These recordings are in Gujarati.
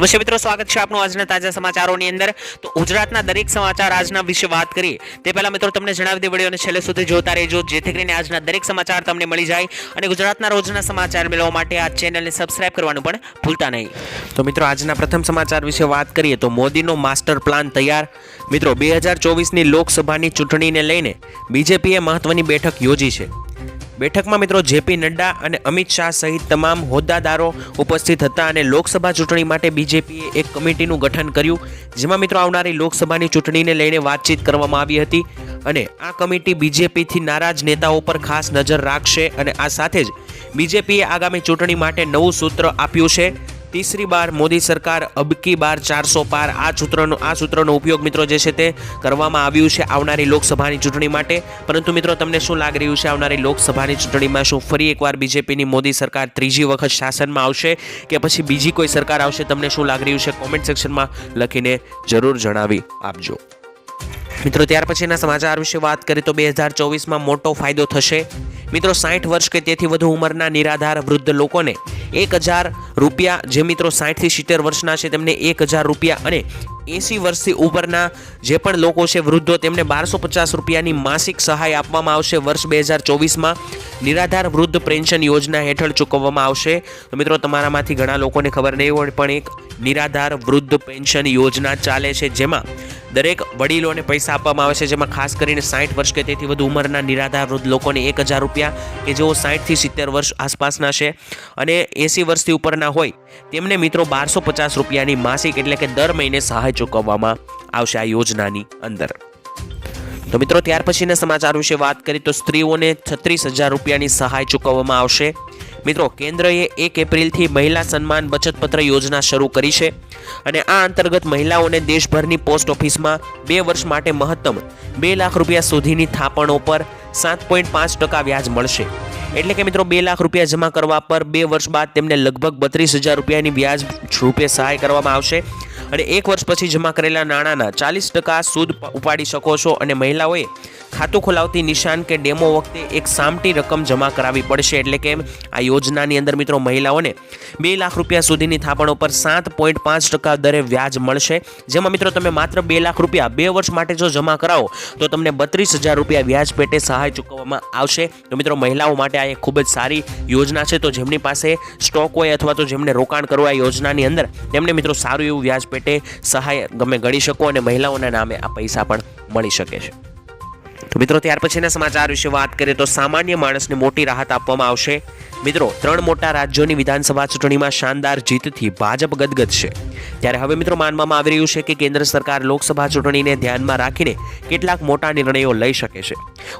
નમસ્તે મિત્રો સ્વાગત છે આપનું આજના તાજા સમાચારોની અંદર. તો ગુજરાતના દરેક સમાચાર આજના વિશે વાત કરીએ. તે પહેલા મિત્રો તમને જણાવી દે વિડીયોને છેલ્લે સુધી જોતા રહેજો, જેથી કરીને આજના દરેક સમાચાર તમને મળી જાય અને ગુજરાતના રોજના સમાચાર મેળવવા માટે આ ચેનલને સબસ્ક્રાઇબ કરવાનું પણ ભૂલતા નહીં. તો મિત્રો આજના પ્રથમ સમાચાર વિશે વાત કરીએ તો મોદીનો માસ્ટર પ્લાન તૈયાર. મિત્રો બે હજાર ચોવીસની લોકસભાની ચૂંટણીને લઈને બીજેપીએ મહત્વની બેઠક યોજી છે. બેઠકમાં મિત્રો જેપી નડ્ડા અને અમિત શાહ સહિત તમામ હોદ્દાદારો ઉપસ્થિત હતા અને લોકસભા ચૂંટણી માટે બીજેપીએ એક કમિટીનું ગઠન કર્યું, જેમાં મિત્રો આવનારી લોકસભાની ચૂંટણીને લઈને વાતચીત કરવામાં આવી હતી અને આ કમિટી બીજેપીથી નારાજ નેતાઓ પર ખાસ નજર રાખશે અને આ સાથે જ બીજેપીએ આગામી ચૂંટણી માટે નવું સૂત્ર આપ્યું છે. તીસરી બાર મોદી સરકાર અબકી બાર ચારસો પાર. આ સૂત્રનો આ સૂત્રનો ઉપયોગ મિત્રો જે છે તે કરવામાં આવ્યું છે આવનારી લોકસભાની ચૂંટણી માટે. પરંતુ મિત્રો તમને શું લાગી રહ્યું છે આવનારી લોકસભાની ચૂંટણીમાં શું ફરી એકવાર બીજેપીની મોદી સરકાર ત્રીજી વખત શાસનમાં આવશે કે પછી બીજી કોઈ સરકાર આવશે? તમને શું લાગી રહ્યું છે કોમેન્ટ સેક્શનમાં લખીને જરૂર જણાવી આપજો. મિત્રો ત્યાર પછીના સમાચાર વિશે વાત કરીએ તો બે હજાર ચોવીસમાં મોટો ફાયદો થશે. મિત્રો, સાઠ વર્ષ કે તેથી વધુ ઉંમરના નિરાધાર વૃદ્ધ લોકોને એક હજાર રૂપિયા, જે મિત્રો સાઠથી સિત્તેર વર્ષના છે, તેમને એક હજાર રૂપિયા અને એંસી વર્ષથી ઉપરના જે પણ લોકો છે, વૃદ્ધો, તેમને બારસો પચાસ રૂપિયાની માસિક સહાય આપવામાં આવશે. વર્ષ બે હજાર ચોવીસમાં નિરાધાર વૃદ્ધ પેન્શન યોજના હેઠળ ચૂકવવામાં આવશે. તો મિત્રો, તમારામાંથી ઘણા લોકોને ખબર નહીં હોય, પણ એક નિરાધાર વૃદ્ધ પેન્શન યોજના ચાલે છે, જેમાં દરેક વડીલોને પૈસા આપવામાં આવે છે, જેમાં ખાસ કરીને સાઠ વર્ષ કે તેથી વધુ ઉંમરના નિરાધાર વૃદ્ધ લોકોને એક હજાર રૂપિયા કે જેઓ સાઠથી સિત્તેર વર્ષ આસપાસના છે અને એંસી વર્ષથી ઉપરના હોય, તેમને મિત્રો બારસો પચાસ રૂપિયાની માસિક એટલે કે દર મહિને સહાય ચૂકવવામાં આવશે આ યોજનાની અંદર. તો મિત્રો, ત્યાર પછીના સમાચાર વિશે વાત કરીએ તો સ્ત્રીઓને છત્રીસ હજાર રૂપિયાની સહાય ચૂકવવામાં આવશે. મિત્રો, કેન્દ્રએ એક એપ્રિલથી મહિલા સન્માન બચતપત્ર યોજના શરૂ કરી છે અને આ અંતર્ગત મહિલાઓને દેશભરની પોસ્ટ ઓફિસમાં બે વર્ષ માટે મહત્તમ બે લાખ રૂપિયા સુધીની થાપણો પર સાત પોઈન્ટ પાંચ ટકા વ્યાજ મળશે. એટલે કે મિત્રો, બે લાખ રૂપિયા જમા કરવા પર બે વર્ષ બાદ તેમને લગભગ બત્રીસ હજાર રૂપિયાની વ્યાજ રૂપે સહાય કરવામાં આવશે. અને એક વર્ષ પછી જમા કરેલા નાણાંના ચાલીસ ટકા સૂદ ઉપાડી શકો છો અને મહિલાઓએ ખાતું ખોલાવતી નિશાન કે ડેમો વખતે એક સામટી રકમ જમા કરાવવી પડશે. એટલે કે આ યોજનાની અંદર મિત્રો મહિલાઓને બે લાખ રૂપિયા સુધીની થાપણો પર સાત પોઈન્ટ પાંચ ટકા દરે વ્યાજ મળશે. જેમાં મિત્રો તમે માત્ર બે લાખ રૂપિયા બે વર્ષ માટે જો જમા કરાવો, તો તમને બત્રીસ હજાર રૂપિયા વ્યાજ પેટે સહાય ચૂકવવામાં આવશે. તો મિત્રો મહિલાઓ માટે આ એક ખૂબ જ સારી યોજના છે. તો જેમની પાસે સ્ટોક હોય અથવા તો જેમને રોકાણ કરવું આ યોજનાની અંદર, તેમને મિત્રો સારું એવું વ્યાજ પેટે સહાય ગમે ગણી શકો અને મહિલાઓના નામે આ પૈસા પણ મળી શકે છે. તો મિત્રો, ત્યાર પછીના સમાચાર વિશે વાત કરીએ તો સામાન્ય માણસને મોટી રાહત આપવામાં આવશે. મિત્રો, ત્રણ મોટા રાજ્યોની વિધાનસભા ચૂંટણીમાં શાનદાર જીતથી ભાજપ ગદગદ છે ત્યારે હવે મિત્રો, માનવામાં આવી રહ્યું છે કે કેન્દ્ર સરકાર લોકસભા ચૂંટણીને ધ્યાનમાં રાખીને કેટલાક મોટા નિર્ણયો લઈ શકે છે.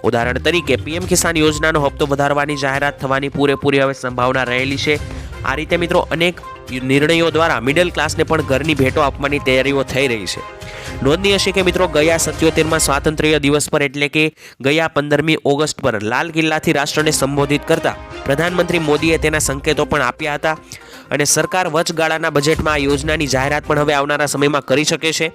ઉદાહરણ તરીકે, પીએમ કિસાન યોજનાનો હપ્તો વધારવાની જાહેરાત થવાની પૂરેપૂરી હવે સંભાવના રહેલી છે. આ રીતે મિત્રો, અનેક નિર્ણયો દ્વારા મિડલ ક્લાસને પણ ઘરની ભેટો આપવાની તૈયારીઓ થઈ રહી છે. નોંધનીય છે કે મિત્રો ગયા સત્યોતેરમાં સ્વાતંત્ર્ય દિવસ પર એટલે કે ગયા પંદરમી ઓગસ્ટ પર લાલ કિલ્લાથી રાષ્ટ્રને સંબોધિત કરતા પ્રધાનમંત્રી મોદીએ તેના સંકેતો પણ આપ્યા હતા. અને સરકાર વચગાળાના બજેટમાં આ યોજનાની જાહેરાત પણ હવે આવનારા સમયમાં કરી શકે છે.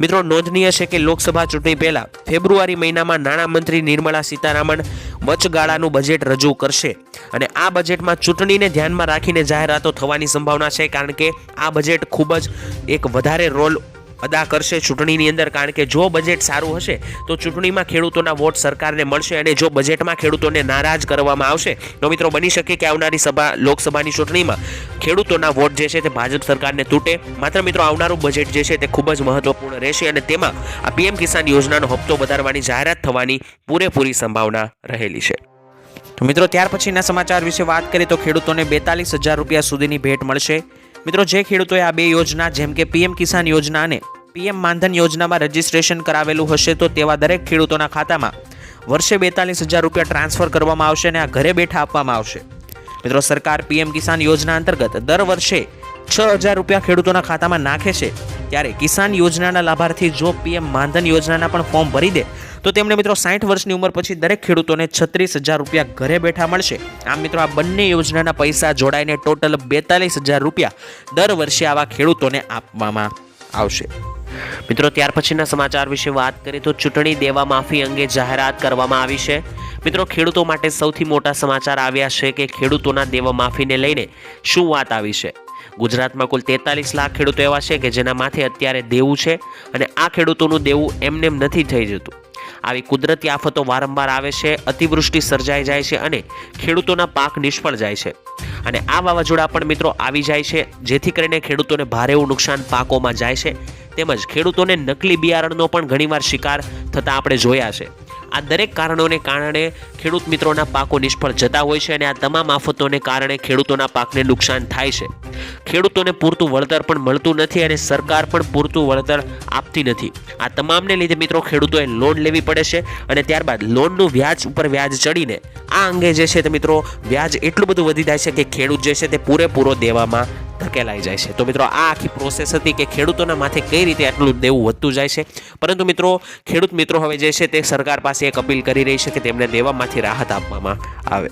મિત્રો, નોંધનીય છે કે લોકસભા ચૂંટણી પહેલા ફેબ્રુઆરી મહિનામાં નાણામંત્રી નિર્મલા સીતારામન વચગાળાનું બજેટ રજૂ કરશે અને આ બજેટમાં ચૂંટણીને ધ્યાનમાં રાખીને જાહેરાતો થવાની સંભાવના છે કારણ કે આ બજેટ ખૂબ જ એક વધારે રોલ અદા કરશે ચૂંટણીની અંદર, કારણ કે જો બજેટ સારું હશે, તો ચૂંટણીમાં ખેડૂતોના વોટ સરકારને મળશે અને જો બજેટમાં ખેડૂતોને નારાજ કરવામાં આવશે, તો મિત્રો બની શકે કે આવનારી સભા, લોકસભાની ચૂંટણીમાં ખેડૂતોના વોટ જે છે તે ભાજપ સરકારને તૂટે. માત્ર મિત્રો આવનારું બજેટ જે છે તે ખૂબ જ મહત્વપૂર્ણ રહેશે અને તેમાં આ પીએમ કિસાન યોજનાનો હપ્તો વધારવાની જાહેરાત થવાની પૂરેપૂરી સંભાવના રહેલી છે. તો મિત્રો ત્યાર પછીના સમાચાર વિશે વાત કરીએ તો ખેડૂતોને બેતાલીસ હજાર રૂપિયા સુધીની ભેટ મળશે. મિત્રો, જે ખેડૂતોએ આ બે યોજના, જેમ કે પીએમ કિસાન યોજના અને પીએમ માનધન યોજનામાં રજીસ્ટ્રેશન કરાવેલું હશે, તો તેવા દરેક ખેડૂતોના ખાતામાં વર્ષે બેતાલીસ હજાર રૂપિયા ટ્રાન્સફર કરવામાં આવશે અને આ ઘરે બેઠા આપવામાં આવશે. મિત્રો, સરકાર પીએમ કિસાન યોજના અંતર્ગત દર વર્ષે છ હજાર રૂપિયા ખેડૂતોના ખાતામાં નાખે છે. ત્યારે કિસાન યોજનાના લાભાર્થી જો પીએમ માનધન યોજનાના પણ ફોર્મ ભરી દે, તો તેમને મિત્રો સાઠ વર્ષની ઉંમર પછી દરેક ખેડૂતોને છત્રીસ હજાર રૂપિયા ઘરે બેઠા મળશે. આમ મિત્રો આ બંને યોજનાના પૈસા જોડાઈને ટોટલ બેતાલીસ હજાર રૂપિયા દર વર્ષે આવા ખેડૂતોને આપવામાં આવશે. મિત્રો, ત્યાર પછીના સમાચાર વિશે વાત કરીએ તો ચૂંટણી દેવા માફી અંગે જાહેરાત કરવામાં આવી છે. મિત્રો, ખેડૂતો માટે સૌથી મોટા સમાચાર આવ્યા છે કે ખેડૂતોના દેવા માફીને લઈને શું વાત આવી છે? ગુજરાતમાં કુલ તેતાલીસ લાખ ખેડૂતો એવા છે કે જેના માથે અત્યારે દેવું છે અને આ ખેડૂતોનું દેવું એમનેમ નથી થઈ જતું. આવી કુદરતી આફતો વારંવાર આવે છે, અતિવૃષ્ટિ સર્જાઈ જાય છે અને ખેડૂતોના પાક નિષ્ફળ જાય છે. અને આ વાવાઝોડા પણ મિત્રો આવી જાય છે, જેથી કરીને ખેડૂતોને ભારે એવું નુકસાન પાકોમાં જાય છે. તેમજ ખેડૂતોને નકલી બિયારણનો પણ ઘણીવાર શિકાર થતા આપણે જોયા છે. આ દરેક કારણોને કારણે ખેડૂત મિત્રોના પાકો નિષ્ફળ જતા હોય છે અને આ તમામ આફતોને કારણે ખેડૂતોના પાકને નુકસાન થાય છે. ખેડૂતોને પૂરતું વળતર પણ મળતું નથી અને સરકાર પણ પૂરતું વળતર આપતી નથી. આ તમામને લીધે મિત્રો ખેડૂતોએ લોન લેવી પડે છે અને ત્યારબાદ લોનનું વ્યાજ ઉપર વ્યાજ ચડીને આ અંગે જે છે તે મિત્રો વ્યાજ એટલું બધું વધી જાય છે કે ખેડૂત જે છે તે પૂરેપૂરો દેવામાં ધકેલાઈ જાય છે. તો મિત્રો, આ આખી પ્રોસેસ હતી કે ખેડૂતોના માથે કઈ રીતે આટલું દેવું વધતું જાય છે? પરંતુ મિત્રો, ખેડૂત મિત્રો હવે જે છે તે સરકાર પાસે એક અપીલ કરી રહી છે કે તેમને દેવામાંથી રાહત આપવામાં આવે.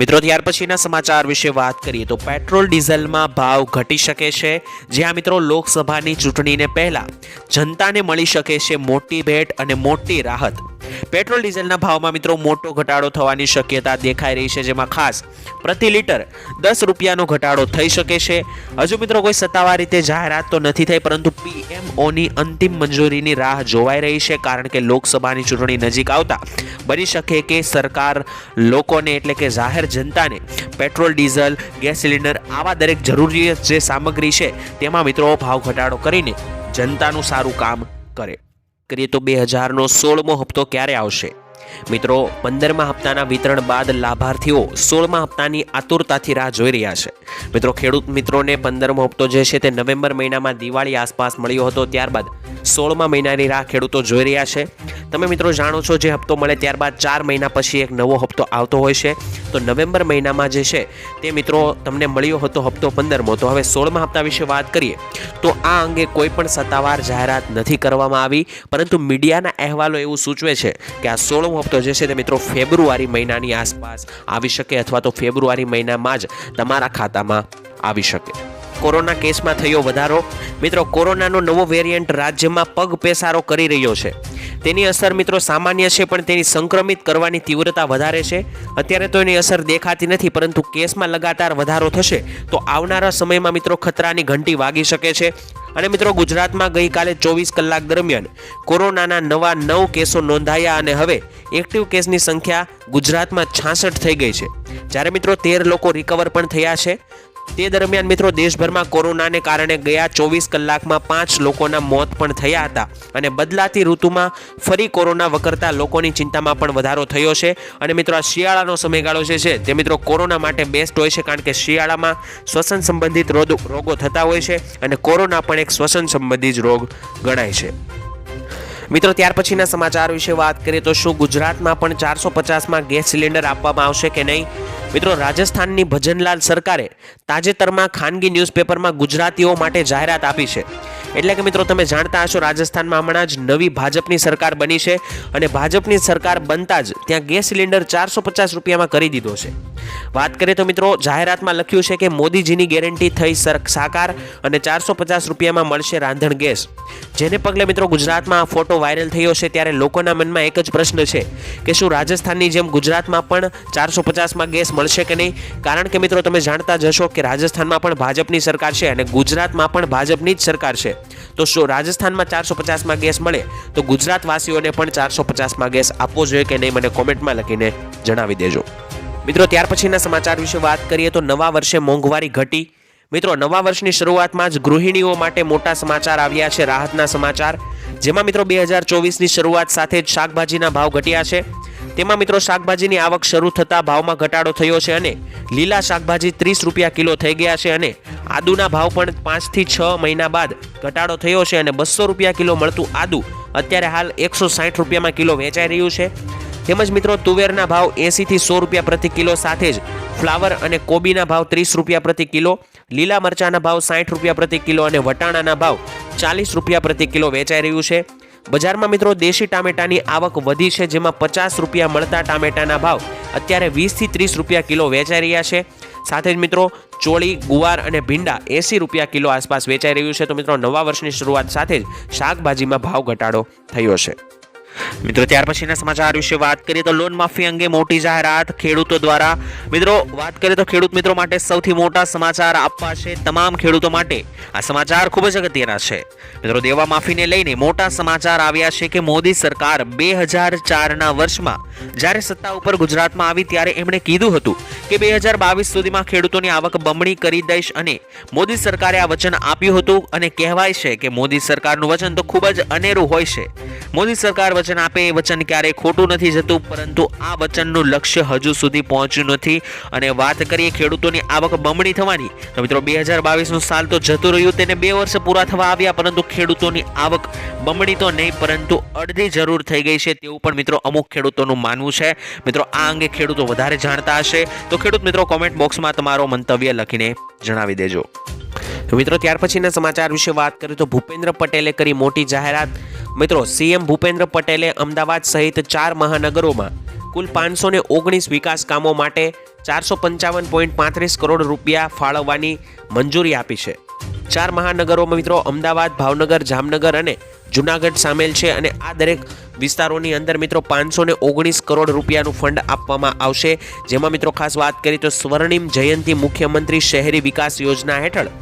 મિત્રો, ત્યાર પછીના સમાચાર વિશે વાત કરીએ તો પેટ્રોલ ડીઝલમાં ભાવ ઘટી શકે છે. જ્યાં મિત્રો, લોકસભાની ચૂંટણીને પહેલાં જનતાને મળી શકે છે મોટી ભેટ અને મોટી રાહત. પેટ્રોલ ડીઝલના ભાવમાં મિત્રો મોટો ઘટાડો થવાની શક્યતા દેખાઈ રહી છે, જેમાં ખાસ પ્રતિ લીટર દસ રૂપિયાનો ઘટાડો થઈ શકે છે. હજુ મિત્રો કોઈ સત્તાવાર રીતે જાહેરાત તો નથી થઈ, પરંતુ પીએમઓની અંતિમ મંજૂરીની રાહ જોવાઈ રહી છે, કારણ કે લોકસભાની ચૂંટણી નજીક આવતા બની શકે કે સરકાર લોકોને એટલે કે જાહેર જનતાને પેટ્રોલ, ડીઝલ, ગેસ સિલિન્ડર આવા દરેક જરૂરિયાત જે સામગ્રી છે, તેમાં મિત્રો ભાવ ઘટાડો કરીને જનતાનું સારું કામ કરે. કરીએ તો બે હજારનો સોળમો હપ્તો ક્યારે આવશે? મિત્રો, પંદરમા હપ્તાના વિતરણ બાદ લાભાર્થીઓ સોળમા હપ્તાની આતુરતાથી રાહ જોઈ રહ્યા છે. મિત્રો, ખેડૂત મિત્રોને પંદરમો હપ્તો જે છે તે નવેમ્બર મહિનામાં દિવાળી આસપાસ મળ્યો હતો. ત્યારબાદ સોળમા મહિનાની રાહ ખેડૂતો જોઈ રહ્યા છે. તમે મિત્રો જાણો છો, જે હપ્તો મળે ત્યારબાદ ચાર મહિના પછી એક નવો હપ્તો આવતો હોય છે. તો નવેમ્બર મહિનામાં જે છે તે મિત્રો તમને મળ્યો હતો હપ્તો પંદરમો. તો હવે સોળમા હપ્તા વિશે વાત કરીએ, તો આ અંગે કોઈ પણ સત્તાવાર જાહેરાત નથી કરવામાં આવી. પરંતુ મીડિયાના અહેવાલો એવું સૂચવે છે કે આ સોળમો હપ્તો જે છે તે મિત્રો ફેબ્રુઆરી મહિનાની આસપાસ આવી શકે અથવા તો ફેબ્રુઆરી મહિનામાં જ તમારા ખાતામાં આવી શકે. કોરોના કેસમાં થયો વધારો. મિત્રો, કોરોનાનો નવો વેરિયન્ટ રાજ્યમાં પગ પેસારો કરી રહ્યો છે. તેની અસર મિત્રો સામાન્ય છે, પણ તેની સંક્રમિત કરવાની તીવ્રતા વધારે છે. અત્યારે તો એની અસર દેખાતી નથી, પરંતુ કેસમાં લગાતાર વધારો થશે, તો આવનારા સમયમાં મિત્રો ખતરાની ઘંટી વાગી શકે છે. અને મિત્રો ગુજરાતમાં ગઈકાલે ચોવીસ કલાક દરમિયાન કોરોનાના નવા નવ કેસો નોંધાયા અને હવે એક્ટિવ કેસની સંખ્યા ગુજરાતમાં છાસઠ થઈ ગઈ છે. જ્યારે મિત્રો તેર લોકો રિકવર પણ થયા છે. તે દરમિયાન મિત્રો, દેશભરમાં કોરોનાને કારણે ગયા ચોવીસ કલાકમાં પાંચ લોકોના મોત પણ થયા હતા અને બદલાતી ઋતુમાં ફરી કોરોના વકરતા લોકોની ચિંતામાં પણ વધારો થયો છે. અને મિત્રો, આ શિયાળાનો સમયગાળો જે છે, તે મિત્રો કોરોના માટે બેસ્ટ હોય છે કારણ કે શિયાળામાં શ્વસન સંબંધિત રોગ- થતા હોય છે અને કોરોના પણ એક શ્વસન સંબંધિત રોગ ગણાય છે. મિત્રો, ત્યાર પછીના સમાચાર વિશે વાત કરીએ તો શું ગુજરાતમાં પણ ચારસો પચાસમાં ગેસ સિલિન્ડર આપવામાં આવશે કે નહીં? મિત્રો, રાજસ્થાનની ભજનલાલ સરકારે તાજેતરમાં ખાનગી ન્યૂઝપેપરમાં ગુજરાતીઓ માટે જાહેરાત આપી છે. એટલે કે મિત્રો, તમે જાણતા હશો રાજસ્થાનમાં હમણાં જ નવી ભાજપની સરકાર બની છે અને ભાજપની સરકાર બનતા જ ત્યાં ગેસ સિલિન્ડર ચારસો પચાસ રૂપિયામાં કરી દીધો છે. વાત કરીએ તો મિત્રો, જાહેરાતમાં લખ્યું છે કે મોદીજીની ગેરંટી થઈ સાકાર અને ચારસો પચાસ રૂપિયામાં મળશે રાંધણ ગેસ. જેને પગલે મિત્રો, ગુજરાતમાં આ ફોટો વાયરલ થયો છે ત્યારે લોકોના મનમાં એક જ પ્રશ્ન છે કે શું રાજસ્થાનની જેમ ગુજરાતમાં પણ ચારસો પચાસમાં ગેસ મળશે કે નહીં? કારણ કે મિત્રો, તમે જાણતા જ હશો કે રાજસ્થાનમાં પણ ભાજપની સરકાર છે અને ગુજરાતમાં પણ ભાજપની જ સરકાર છે. તો શું રાજસ્થાનમાં ચારસો પચાસમાં ગેસ મળે? તો ગુજરાતવાસીઓને પણ ચારસો પચાસમાં ગેસ આપવો જોઈએ કે નહીં? મને કોમેન્ટમાં લખીને જણાવી દેજો. મિત્રો, ત્યાર પછીના સમાચાર વિશે વાત કરીએ તો નવા વર્ષે મોંઘવારી ઘટી. મિત્રો, નવા વર્ષની શરૂઆતમાં જ ગૃહિણીઓ માટે મોટા સમાચાર આવ્યા છે, રાહતના સમાચાર. જેમાં મિત્રો, બે હજાર ચોવીસની શરૂઆત સાથે જ શાકભાજીના ભાવ ઘટ્યા છે. તેમાં મિત્રો શાકભાજીની આવક શરૂ થતાં ભાવમાં ઘટાડો થયો છે અને લીલા શાકભાજી ત્રીસ રૂપિયા કિલો થઈ ગયા છે અને આદુના ભાવ પણ પાંચથી છ મહિના બાદ ઘટાડો થયો છે અને બસો રૂપિયા કિલો મળતું આદુ અત્યારે હાલ એકસો સાઠ રૂપિયામાં કિલો વેચાઈ રહ્યું છે. તેમજ મિત્રો તુવેરના ભાવ એંસીથી સો રૂપિયા પ્રતિ કિલો સાથે જ ફ્લાવર અને કોબીના ભાવ ત્રીસ રૂપિયા પ્રતિ કિલો, લીલા મરચાના ભાવ સાઠ રૂપિયા પ્રતિ કિલો અને વટાણાના ભાવ ચાલીસ રૂપિયા પ્રતિ કિલો વેચાઈ રહ્યું છે. બજારમાં મિત્રો દેશી ટામેટાની આવક વધી છે, જેમાં પચાસ રૂપિયા મળતા ટામેટાના ભાવ અત્યારે વીસથી ત્રીસ રૂપિયા કિલો વેચાઈ રહ્યા છે. સાથે જ મિત્રો, ચોળી, ગુવાર અને ભીંડા એંસી રૂપિયા કિલો આસપાસ વેચાઈ રહ્યું છે. તો મિત્રો, નવા વર્ષની શરૂઆત સાથે જ શાકભાજીમાં ભાવ ઘટાડો થયો છે. મિત્રો, ત્યાર પછીના સમાચાર વિશે વાત કરીએ તો લોન માફી અંગે મોટી જાહેરાત ખેડૂતો દ્વારા. મિત્રો, વાત કરીએ તો ખેડૂત મિત્રો માટે સૌથી મોટા સમાચાર આપવા છે તમામ ખેડૂતો માટે. આ સમાચાર ખૂબ જ અગત્યના છે. મિત્રો, દેવા માફીને લઈને મોટા સમાચાર આવ્યા છે કે મોદી સરકાર બે હજાર ચારના વર્ષમાં જ્યારે સત્તા ઉપર ગુજરાતમાં આવી ત્યારે એમણે કીધું હતું કે બે હજાર બાવીસ સુધીમાં ખેડૂતોની આવક બમણી કરી દઈશ અને મોદી સરકારે આ વચન આપ્યું હતું અને કહેવાય છે કે મોદી સરકારનું વચન તો ખૂબ જ અનેરું હોય છે. મોદી સરકાર વચન આપે એ વચન ક્યારેય ખોટું નથી જતું, પરંતુ આ વચનનું લક્ષ્ય હજુ સુધી પહોંચ્યું નથી. અને વાત કરીએ ખેડૂતોની આવક બમણી થવાની, તો મિત્રો બે હજાર બાવીસનું સાલ તો જતું રહ્યું, તેને બે વર્ષ પૂરા થવા આવ્યા, પરંતુ ખેડૂતોની આવક બમણી તો નહીં, પરંતુ અડધી જરૂર થઈ ગઈ છે, તેવું પણ મિત્રો અમુક ખેડૂતોનું માનવું છે. મિત્રો, આ અંગે ખેડૂતો વધારે જાણતા હશે. તો ખેડૂત મિત્રો કોમેન્ટ બોક્સમાં તમારો મંતવ્ય લખીને જણાવી દેજો. મિત્રો, ત્યાર પછીના સમાચાર વિશે વાત કરીએ તો ભૂપેન્દ્ર પટેલે કરી મોટી જાહેરાત. મિત્રો, સીએમ ભૂપેન્દ્ર પટેલે અમદાવાદ સહિત ચાર મહાનગરોમાં કુલ પાંચસો ને ઓગણીસ વિકાસ કામો માટે ચારસો પંચાવન પોઈન્ટ પાંત્રીસ કરોડ રૂપિયા ફાળવવાની મંજૂરી આપી છે. ચાર મહાનગરોમાં મિત્રો, અમદાવાદ, ભાવનગર, જામનગર અને જુનાગઢ સામેલ છે અને આ દરેક વિસ્તારોની અંદર મિત્રો પાંચસો ઓગણીસ કરોડ રૂપિયાનું ફંડ આપવામાં આવશે. જેમાં મિત્રો ખાસ વાત કરીએ તો સ્વર્ણિમ જયંતિ મુખ્યમંત્રી શહેરી વિકાસ યોજના હેઠળ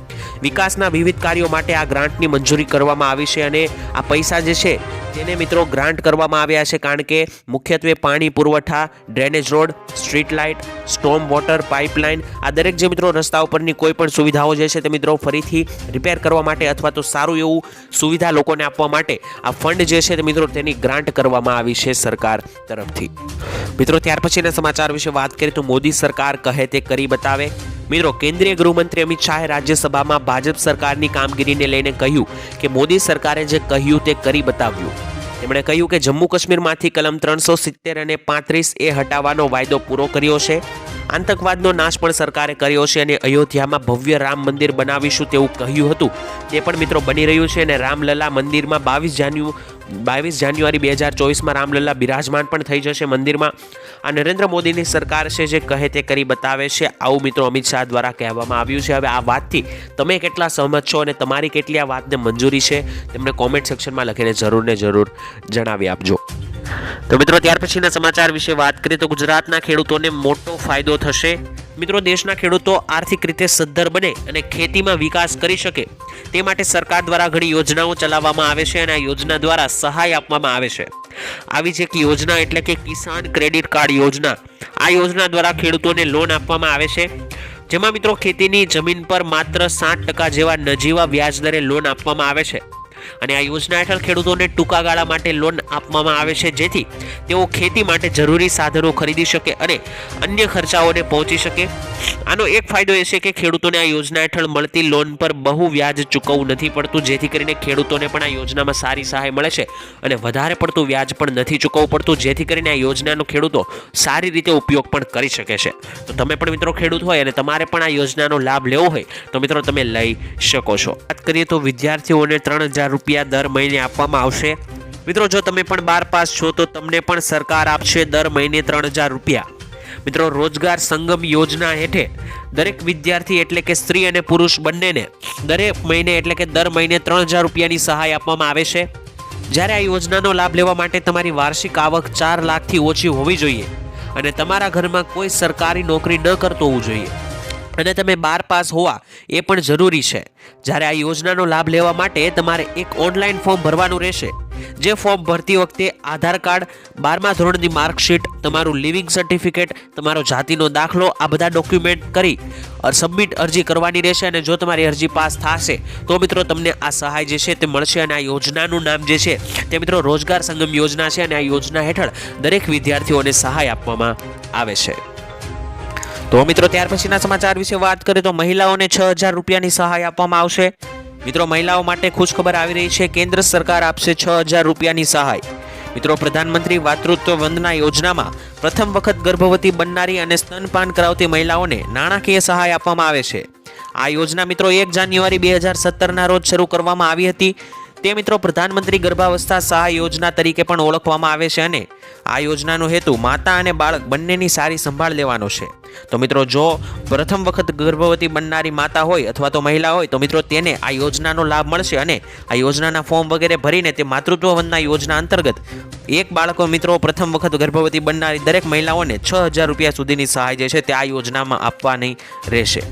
વિકાસના વિવિધ કાર્યો માટે આ ગ્રાન્ટની મંજૂરી કરવામાં આવી છે અને આ પૈસા જે છે તેને મિત્રો ગ્રાન્ટ કરવામાં આવ્યા છે કારણ કે મુખ્યત્વે પાણી, પુરવઠા, drainage road, street light, storm water, pipeline આ દરેક જે મિત્રો રસ્તા ઉપરની કોઈ પણ સુવિધાઓ જે છે તે મિત્રો ફરીથી રિપેર કરવા માટે અથવા તો સારું એવું સુવિધા લોકોને આપવા માટે આ ફંડ જે છે તે મિત્રો તેની ગ્રાન્ટ કરવામાં આવી છે સરકાર તરફથી. મિત્રો ત્યાર પછીના સમાચાર વિશે વાત કરીએ તો મોદી સરકાર કહે તે કરી બતાવે. મિત્રો, કેન્દ્રીય ગૃહમંત્રી અમિત શાહે રાજ્યસભામાં ભાજપ સરકારની કામગીરીને લઈને કહ્યું કે મોદી સરકારે જે કહ્યું તે કરી બતાવ્યું. તેમણે કહ્યું કે જમ્મુ કાશ્મીરમાંથી કલમ ત્રણસો સિત્તેર અને પાંત્રીસ એ હટાવવાનો વાયદો પૂરો કર્યો છે. આતંકવાદનો નાશ પણ સરકારે કર્યો છે અને અયોધ્યામાં ભવ્ય રામ મંદિર બનાવીશું તેવું કહ્યું હતું. તે પણ મિત્રો બની રહ્યું છે અને રામલલા મંદિરમાં બાવીસ જાન્યુ, બાવીસ જાન્યુઆરી બે હજાર ચોવીસમાં રામલલ્લા બિરાજમાન પણ થઈ જશે મંદિરમાં. આ નરેન્દ્ર મોદીની સરકાર છે જે કહે તે કરી બતાવે છે. આવું મિત્રો અમિત શાહ દ્વારા કહેવામાં આવ્યું છે. હવે આ વાતથી તમે કેટલા સહમત છો અને તમારી કેટલી આ વાતને મંજૂરી છે? તેમને કોમેન્ટ સેક્શનમાં લખીને જરૂર ને જરૂર જણાવી આપજો. તો મિત્રો, ત્યાર પછીના સમાચાર વિશે વાત કરીએ તો ગુજરાતના ખેડૂતોને મોટો ફાયદો થશે. મિત્રો, દેશના ખેડૂતો આર્થિક રીતે સદ્ધર બને અને ખેતીમાં વિકાસ કરી શકે તે માટે સરકાર દ્વારા ઘણી યોજનાઓ ચલાવવામાં આવે છે અને આ યોજના દ્વારા સહાય આપવામાં આવે છે. આવી જ એક યોજના એટલે કે કિસાન ક્રેડિટ કાર્ડ યોજના. આ યોજના દ્વારા ખેડૂતોને લોન આપવામાં આવે છે. જેમાં મિત્રો, ખેતીની જમીન પર માત્ર સાત ટકા જેવા નજીવા વ્યાજ દરે લોન આપવામાં આવે છે. અને આ યોજના હેઠળ ખેડૂતોને ટૂંકા ગાળા માટે લોન આપવામાં આવે છે, જેથી તેઓ ખેતી માટે જરૂરી સાધનો ખરીદી શકે અને અન્ય ખર્ચાઓને પહોંચી શકે. આનો એક ફાયદો એ છે કે ખેડૂતોને આ યોજના હેઠળ મળતી લોન પર બહુ વ્યાજ ચૂકવવું નથી પડતું, જેથી કરીને ખેડૂતોને પણ આ યોજનામાં સારી સહાય મળે છે અને વધારે પડતું વ્યાજ પણ નથી ચૂકવવું પડતું, જેથી કરીને આ યોજનાનો ખેડૂતો સારી રીતે ઉપયોગ પણ કરી શકે છે. તો તમે પણ મિત્રો ખેડૂત હોય અને તમારે પણ આ યોજનાનો લાભ લેવો હોય, તો મિત્રો તમે લઈ શકો છો. વાત કરીએ તો વિદ્યાર્થીઓને ત્રણ હજાર રૂપિયા દર મહિને આપવામાં આવશે. મિત્રો, જો તમે પણ બાર પાસ છો, તો તમને પણ સરકાર આપશે દર મહિને ત્રણ હજાર રૂપિયા. મિત્રો, રોજગાર સંગમ યોજના હેઠે દરેક વિદ્યાર્થી એટલે કે સ્ત્રી અને પુરુષ બંનેને દરેક મહિને એટલે કે દર મહિને ત્રણ હજાર રૂપિયાની સહાય આપવામાં આવે છે. જ્યારે આ યોજનાનો લાભ લેવા માટે તમારી વાર્ષિક આવક ચાર લાખથી ઓછી હોવી જોઈએ અને તમારા ઘરમાં કોઈ સરકારી નોકરી ન કરતો હોવું જોઈએ. અને તમે બાર પાસ હોવા એ પણ જરૂરી છે. જ્યારે આ યોજનાનો લાભ લેવા માટે તમારે એક ઓનલાઈન ફોર્મ ભરવાનું રહેશે. જે ફોર્મ ભરતી વખતે આધાર કાર્ડ, બારમા ધોરણની માર્કશીટ, તમારું લિવિંગ સર્ટિફિકેટ, તમારો જાતિનો દાખલો, આ બધા ડોક્યુમેન્ટ કરી સબમિટ અરજી કરવાની રહેશે અને જો તમારી અરજી પાસ થશે, તો મિત્રો તમને આ સહાય જે છે તે મળશે અને આ યોજનાનું નામ જે છે તે મિત્રો રોજગાર સંગમ યોજના છે અને આ યોજના હેઠળ દરેક વિદ્યાર્થીઓને સહાય આપવામાં આવે છે. તો મિત્રો, ત્યાર પછીના સમાચાર વિશે વાત કરીએ તો મહિલાઓને છ હજાર રૂપિયાની સહાય આપવામાં આવશે. મિત્રો, મહિલાઓ માટે ખુશખબર આવી રહી છે. કેન્દ્ર સરકાર આપશે છ હજાર રૂપિયાની સહાય. મિત્રો, પ્રધાનમંત્રી માતૃત્વ વંદના યોજનામાં પ્રથમ વખત ગર્ભવતી બનનારી અને સ્તનપાન કરાવતી મહિલાઓને નાણાકીય સહાય આપવામાં આવે છે. આ યોજના, મિત્રો, એક જાન્યુઆરી બે હજાર સત્તરના રોજ શરૂ કરવામાં આવી હતી. તે, મિત્રો, પ્રધાનમંત્રી ગર્ભાવસ્થા સહાય યોજના તરીકે પણ ઓળખવામાં આવે છે અને આ યોજનાનો હેતુ માતા અને બાળક બંનેની સારી સંભાળ લેવાનો છે. તો મિત્રો જો પ્રથમ વખત ગર્ભવતી બનનારી માતા હોય અથવા તો મહિલા હોય, તો મિત્રો તેને આ યોજનાનો લાભ મળશે અને આ યોજનાના ફોર્મ વગેરે ભરીને તે માતૃત્વ વંદના યોજના અંતર્ગત એક બાળકો મિત્રો પ્રથમ વખત ગર્ભવતી બનનારી દરેક મહિલાઓને છ હજાર રૂપિયા સુધીની સહાય જે છે તે આ યોજનામાં આપવાની રહેશે.